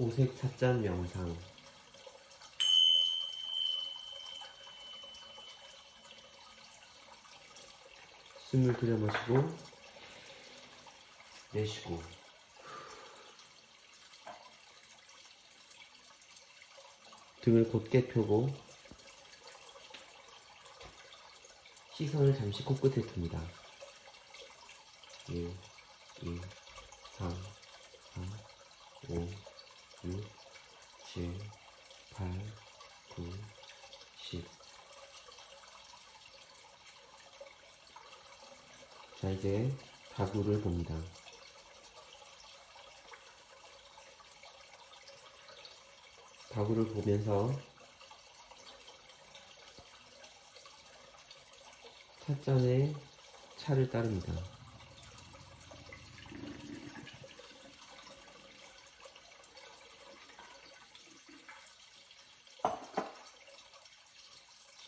오색 찻잔 명상. 숨을 들여 마시고 내쉬고. 등을 곧게 펴고 시선을 잠시 코끝에 둡니다. 1, 2, 3, 4, 5, 이제 다구를 봅니다. 다구를 보면서 찻잔에 차를 따릅니다.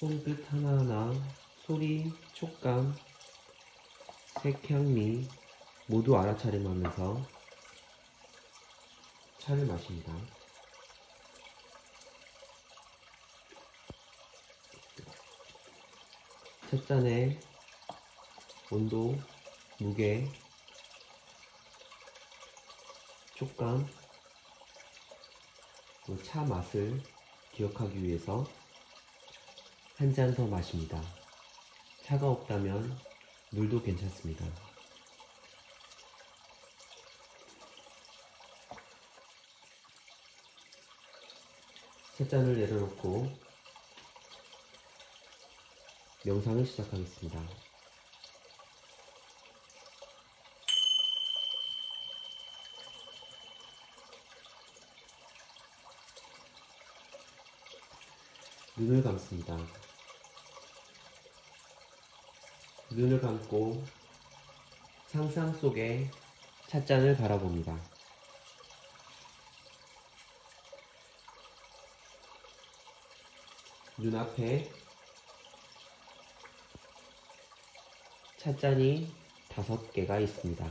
손끝 하나하나 소리, 촉감, 색향미 모두 알아차림하면서 차를 마십니다. 찻잔의 온도, 무게, 촉감, 차 맛을 기억하기 위해서 한 잔 더 마십니다. 차가 없다면 물도 괜찮습니다. 찻잔을 내려놓고 명상을 시작하겠습니다. 눈을 감습니다. 눈을 감고 상상 속에 찻잔을 바라봅니다. 눈앞에 찻잔이 다섯 개가 있습니다.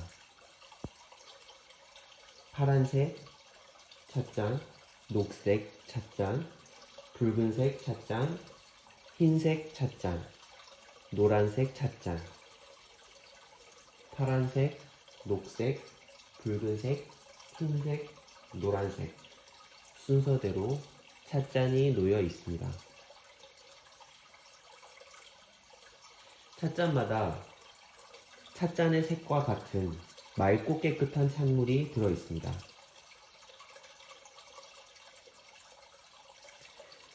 파란색 찻잔, 녹색 찻잔, 붉은색 찻잔, 흰색 찻잔, 노란색 찻잔, 파란색, 녹색, 붉은색, 흰색, 노란색 순서대로 찻잔이 놓여 있습니다. 찻잔마다 찻잔의 색과 같은 맑고 깨끗한 찬물이 들어 있습니다.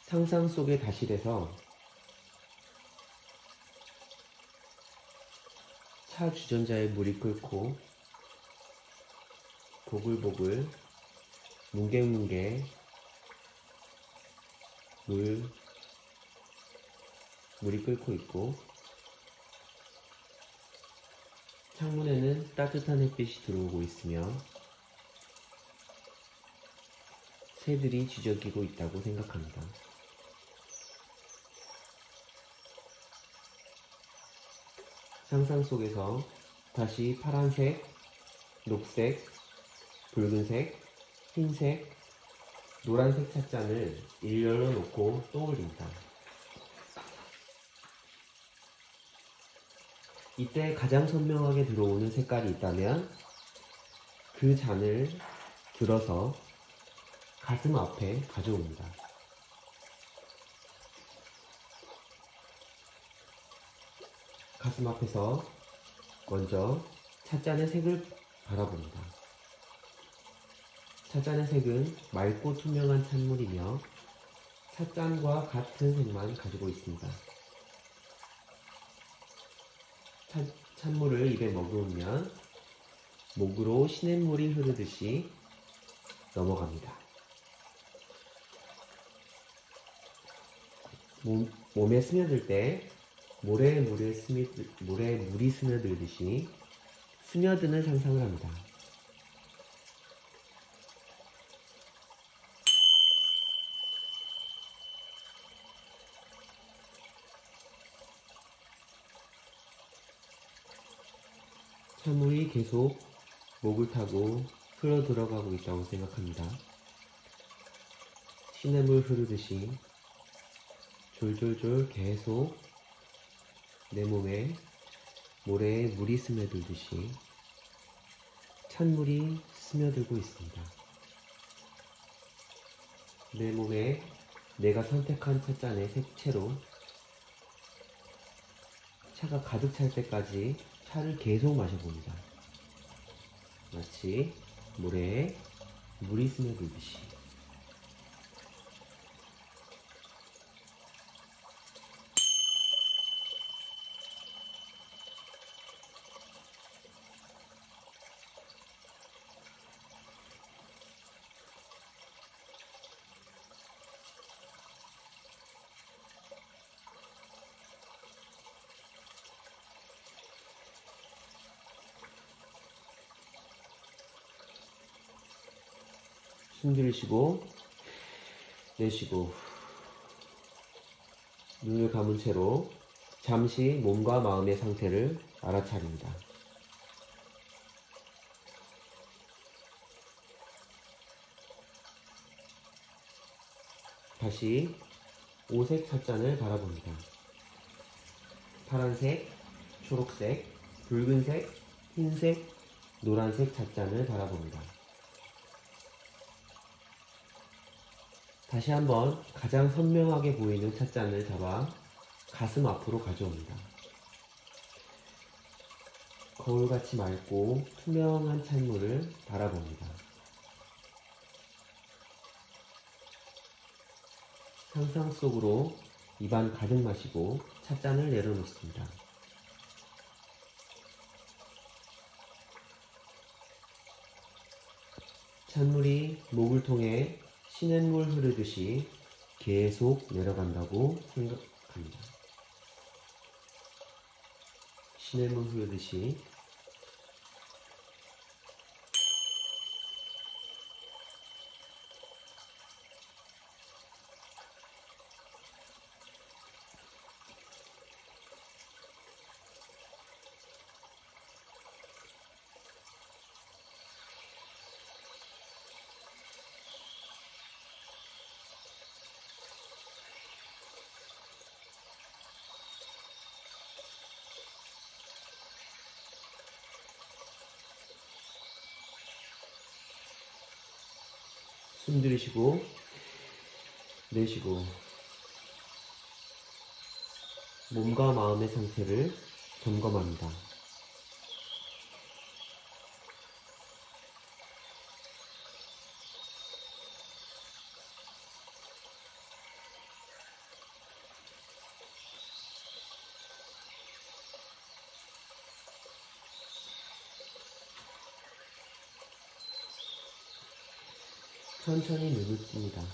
상상 속의 다실에서 차 주전자에 물이 끓고 보글보글 뭉게뭉게 물 물이 끓고 있고 창문에는 따뜻한 햇빛이 들어오고 있으며 새들이 쥐저기고 있다고 생각합니다. 상상 속에서 다시 파란색, 녹색, 붉은색, 흰색, 노란색 찻잔을 일렬로 놓고 떠올립니다. 이때 가장 선명하게 들어오는 색깔이 있다면 그 잔을 들어서 가슴 앞에 가져옵니다. 가슴 앞에서 먼저 찻잔의 색을 바라봅니다. 찻잔의 색은 맑고 투명한 찬물이며 찻잔과 같은 색만 가지고 있습니다. 찬, 찬물을 입에 머금으면 목으로 시냇물이 흐르듯이 넘어갑니다. 몸, 몸에 스며들 때 모래에 물에 스미, 모래에 물이 스며들듯이 스며드는 상상을 합니다. 찬물이 계속 목을 타고 흘러 들어가고 있다고 생각합니다. 시냇물 흐르듯이 졸졸졸 계속 내 몸에 모래에 물이 스며들듯이 찬물이 스며들고 있습니다. 내 몸에 내가 선택한 찻잔의 색채로 차가 가득 찰 때까지 차를 계속 마셔봅니다. 마치 모래에 물이 스며들듯이. 숨 들이쉬고 내쉬고 눈을 감은 채로 잠시 몸과 마음의 상태를 알아차립니다. 다시 오색 찻잔을 바라봅니다. 파란색, 초록색, 붉은색, 흰색, 노란색 찻잔을 바라봅니다. 다시 한번 가장 선명하게 보이는 찻잔을 잡아 가슴 앞으로 가져옵니다. 거울같이 맑고 투명한 찬물을 바라봅니다. 상상 속으로 입안 가득 마시고 찻잔을 내려놓습니다. 찬물이 목을 통해 시냇물 흐르듯이 계속 내려간다고 생각합니다. 시냇물 흐르듯이 숨 들이쉬고 내쉬고 몸과 마음의 상태를 점검합니다. 천천히 뜹니다.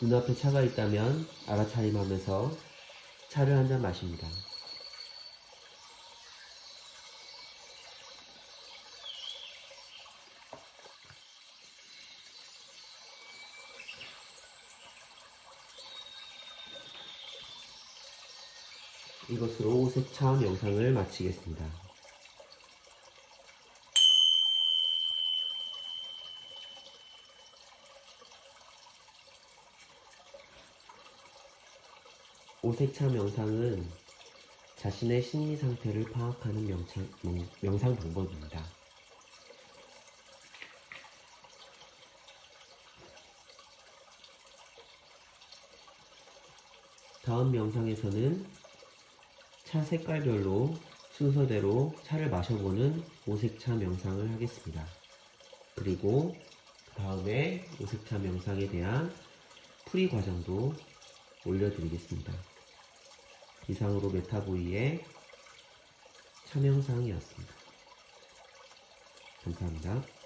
눈앞에 차가 있다면 알아차림하면서 차를 한 잔 마십니다. 이것으로 오색참 영상을 마치겠습니다. 오색참 영상은 자신의 심리 상태를 파악하는 명창, 명, 명상 방법입니다. 다음 영상에서는 차 색깔별로 순서대로 차를 마셔보는 오색차 영상을 하겠습니다. 그리고 그 다음에 오색차 영상에 대한 풀이 과정도 올려드리겠습니다. 이상으로 메타보이의 참영상이었습니다. 감사합니다.